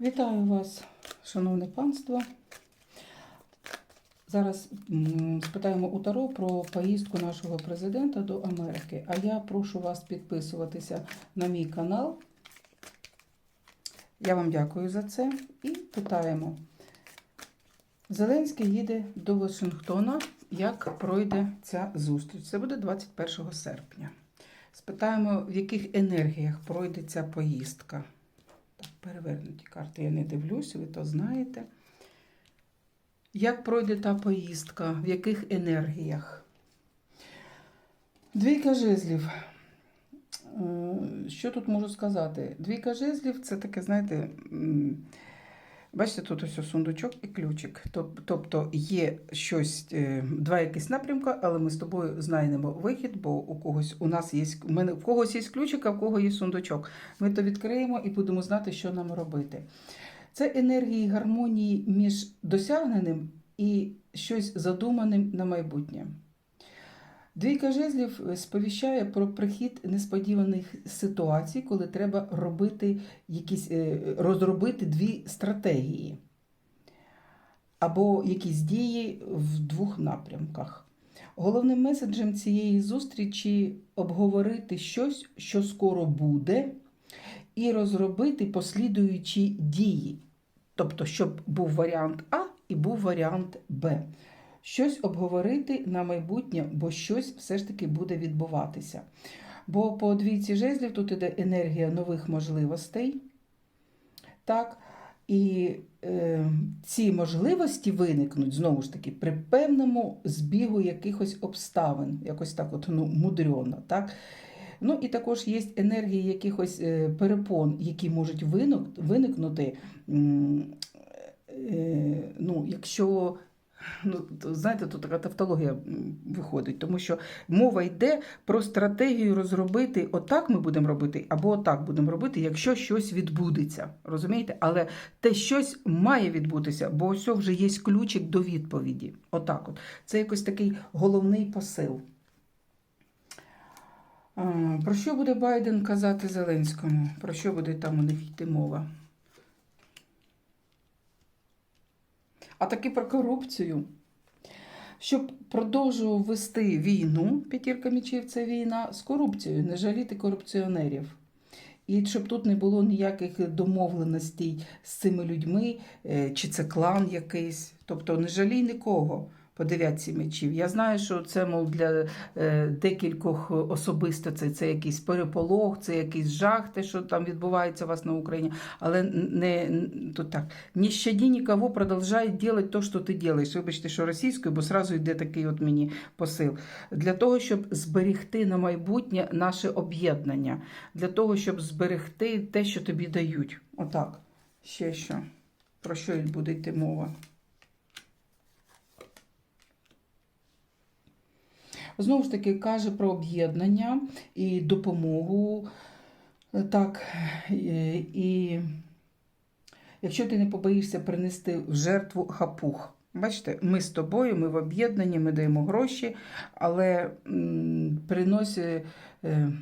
Вітаю вас, шановне панство. Зараз спитаємо у Таро про поїздку нашого президента до Америки. А я прошу вас підписуватися на мій канал. Я вам дякую за це. І питаємо. Зеленський їде до Вашингтона. Як пройде ця зустріч? Це буде 21 серпня. Спитаємо, в яких енергіях пройде ця поїздка. Перевернуті карти я не дивлюсь, ви то знаєте. Як пройде та поїздка, в яких енергіях? Двійка жезлів. Е, Що тут можу сказати? Двійка жезлів це таке, знаєте, бачите, тут ось сундучок і ключик. Тобто є щось, е, два якісь напрямка, але ми з тобою знайдемо вихід, бо у когось у нас є у мене в когось є ключик, а в кого є сундучок. Ми то відкриємо і будемо знати, що нам робити. Це енергії гармонії між досягненим і щось задуманим на майбутнє. Двійка жезлів сповіщає про прихід несподіваних ситуацій, коли треба робити якісь, е, розробити дві стратегії або якісь дії в двох напрямках. Головним меседжем цієї зустрічі обговорити щось, що скоро буде, і розробити послідуючі дії. Тобто, щоб був варіант А і був варіант Б. Щось обговорити на майбутнє, бо щось все ж таки буде відбуватися. Бо по двійці жезлів тут іде енергія нових можливостей. Так, і е, ці можливості виникнуть знову ж таки при певному збігу якихось обставин, якось так от ну, мудрено. Так? Ну і також є енергії якихось е, перепон, які можуть виникнути, е, ну, якщо. Ну, знаєте, тут така тавтологія виходить, тому що мова йде про стратегію розробити, отак ми будемо робити, або отак будемо робити, якщо щось відбудеться. Розумієте? Але те щось має відбутися, бо ось вже є ключик до відповіді. Отак от. Це якось такий головний посил. Про що буде Байден казати Зеленському? Про що буде там у них йти мова? А таки про корупцію. Щоб продовжував вести війну, п'ятірка мічів це війна, з корупцією, не жаліти корупціонерів. І щоб тут не було ніяких домовленостей з цими людьми, е, чи це клан якийсь. Тобто не жалій нікого по мечів. Я знаю, що це, мов, для е, декількох особисто це, це якийсь переполох, це якийсь жах, те, що там відбувається у вас на Україні. Але не тут так. Не щаді нікого, продовжай робити те, що ти робиш. Вибачте, що російською, бо сразу йде такий от мені посил. Для того, щоб зберегти на майбутнє наше об'єднання, для того, щоб зберегти те, що тобі дають. Отак. Ще що. Про що буде йти мова? Знову ж таки, каже про об'єднання і допомогу. Е, Так, і якщо ти не побоїшся принести в жертву хапух. Бачите, ми з тобою, ми в об'єднанні, ми даємо гроші, але м, е,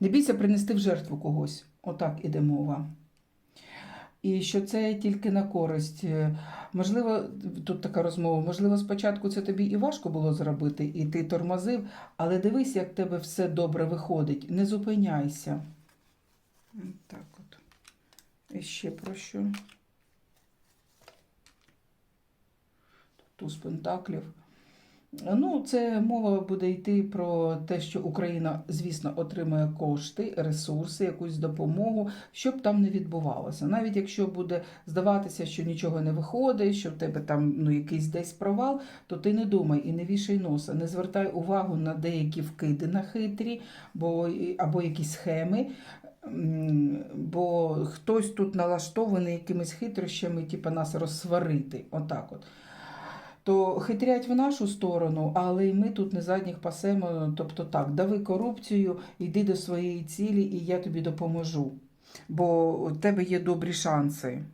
не бійся принести в жертву когось. Отак іде мова. І що це тільки на користь. Е, Можливо, тут така розмова, можливо, спочатку це тобі і важко було зробити, і ти тормозив, але дивись, як тебе все добре виходить. Не зупиняйся. Так от. І ще про що? Туз пентаклів. Ну, це мова буде йти про те, що Україна, звісно, отримує кошти, ресурси, якусь допомогу, щоб там не відбувалося. Навіть якщо буде здаватися, що нічого не виходить, що в тебе там ну, якийсь десь провал, то ти не думай і не вішай носа, не звертай увагу на деякі вкиди на хитрі, бо, або якісь схеми. Бо хтось тут налаштований якимись хитрощами, типу нас розсварити. Отак от то хитрять в нашу сторону, але й ми тут не задніх пасемо. Тобто так, дави корупцію, йди до своєї цілі, і я тобі допоможу. Бо у тебе є добрі шанси.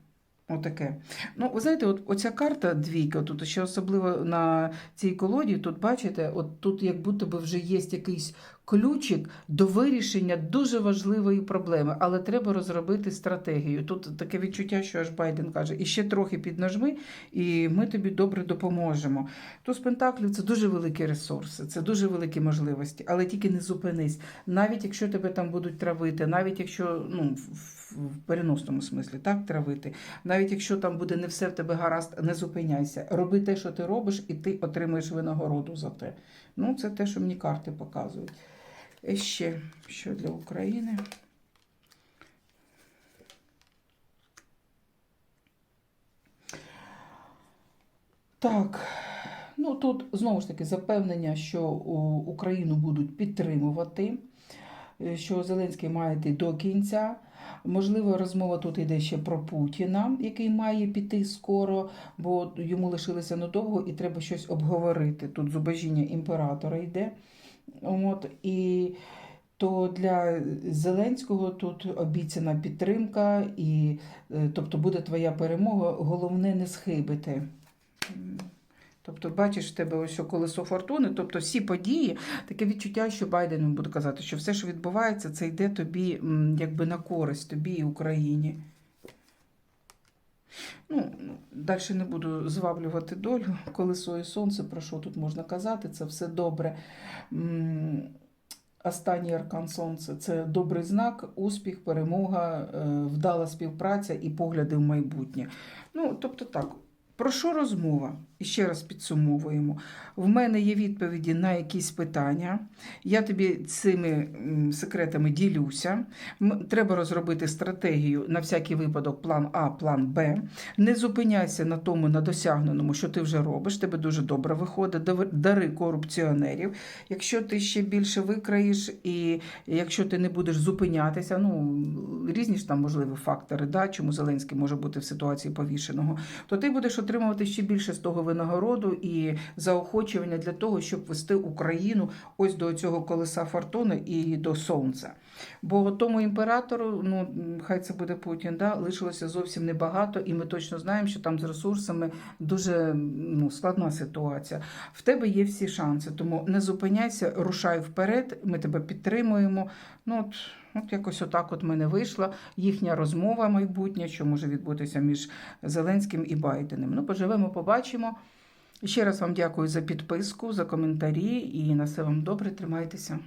Отаке. Ну, ви знаєте, от оця карта двійка, тут ще особливо на цій колоді, тут бачите, от тут як будто би вже є якийсь ключик до вирішення дуже важливої проблеми, але треба розробити стратегію. Тут таке відчуття, що аж Байден каже, і ще трохи піднажми, і ми тобі добре допоможемо. Туз Пентаклів це дуже великі ресурси, це дуже великі можливості, але тільки не зупинись. Навіть якщо тебе там будуть травити, навіть якщо ну, в переносному смислі так травити, навіть якщо там буде не все в тебе гаразд, не зупиняйся. Роби те, що ти робиш, і ти отримаєш винагороду за те. Ну, це те, що мені карти показують. І ще що для України. Так, ну тут знову ж таки запевнення, що Україну будуть підтримувати, е, що Зеленський має йти до кінця. Можливо, розмова тут йде ще про Путіна, який має піти скоро, бо йому лишилося недовго і треба щось обговорити. Тут зубожіння імператора йде. От, і то для Зеленського тут обіцяна підтримка, і, е, тобто буде твоя перемога, головне не схибити. Тобто, бачиш, в тебе ось колесо фортуни, тобто всі події, таке відчуття, що Байден буде казати, що все, що відбувається, це йде тобі якби на користь, тобі і Україні. Ну, далі не буду зваблювати долю. Колесо і сонце, про що тут можна казати, це все добре. Останній аркан сонця це добрий знак, успіх, перемога, е, вдала співпраця і погляди в майбутнє. Ну, тобто так, про що розмова? І ще раз підсумовуємо. В мене є відповіді на якісь питання. Я тобі цими секретами ділюся. Треба розробити стратегію на всякий випадок, план А, план Б. Не зупиняйся на тому, на досягненому, що ти вже робиш. Тебе дуже добре виходить. Дари корупціонерів. Якщо ти ще більше викраїш, і якщо ти не будеш зупинятися, ну різні ж там можливі фактори, да, чому Зеленський може бути в ситуації повішеного, то ти будеш отримувати ще більше з того винагороду і заохочування для того, щоб вести Україну ось до цього колеса фортуни і до сонця. Бо тому імператору, ну хай це буде Путін, да, лишилося зовсім небагато, і ми точно знаємо, що там з ресурсами дуже ну, складна ситуація. В тебе є всі шанси, тому не зупиняйся, рушай вперед. Ми тебе підтримуємо. Ну от, от якось отак от мене вийшла їхня розмова майбутня, що може відбутися між Зеленським і Байденом. Ну, поживемо, побачимо. Ще раз вам дякую за підписку, за коментарі і на все вам добре. Тримайтеся.